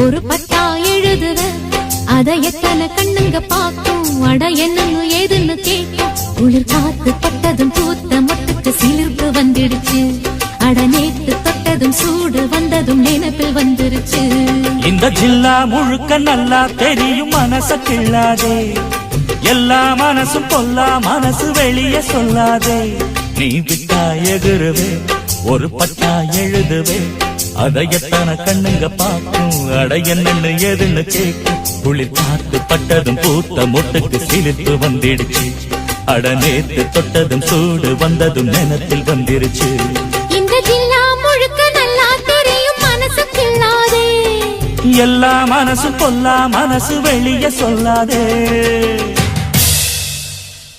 ஒரு பட்டா எழுதுவ. அதை எத்தனை கண்ணுங்க பார்க்கும்? அட என்னன்னு ஏதுன்னு கேட்கும். குளிர் காத்து பட்டதும் பூத்த மொட்டுக்கு சிலிர்ப்பு வந்துடுச்சு. அட நேத்து தொட்டதும் சூடு வந்ததும் நினைப்பில் வந்துருச்சு. இந்த ஜில்லா முழுக்க நல்லா தெரியும் மனச கிள்ளாதே. எல்லா மனசும் பொல்லா மனசு வெளிய சொல்லாதே. நீ விட்டா எகுருவே ஒரு பட்டா எழுதுவே. அதை எத்தனை கண்ணுங்க பார்க்கும். அட என்னன்னு எதுன்னு கேட்கும். குளிர் காத்து பட்டதும் பூத்த மொட்டுக்கு சிலிர்ப்பு வந்துடுச்சு. அட நேத்து தொட்டதும் சூடு வந்ததும் நினத்தில் வந்துருச்சு. இந்த ஜில்லா முழுக்க நல்லா தெரியும் மனசு கிள்ளாதே எல்லா மனசு பொல்லா மனசு வெளிய சொல்லாதே.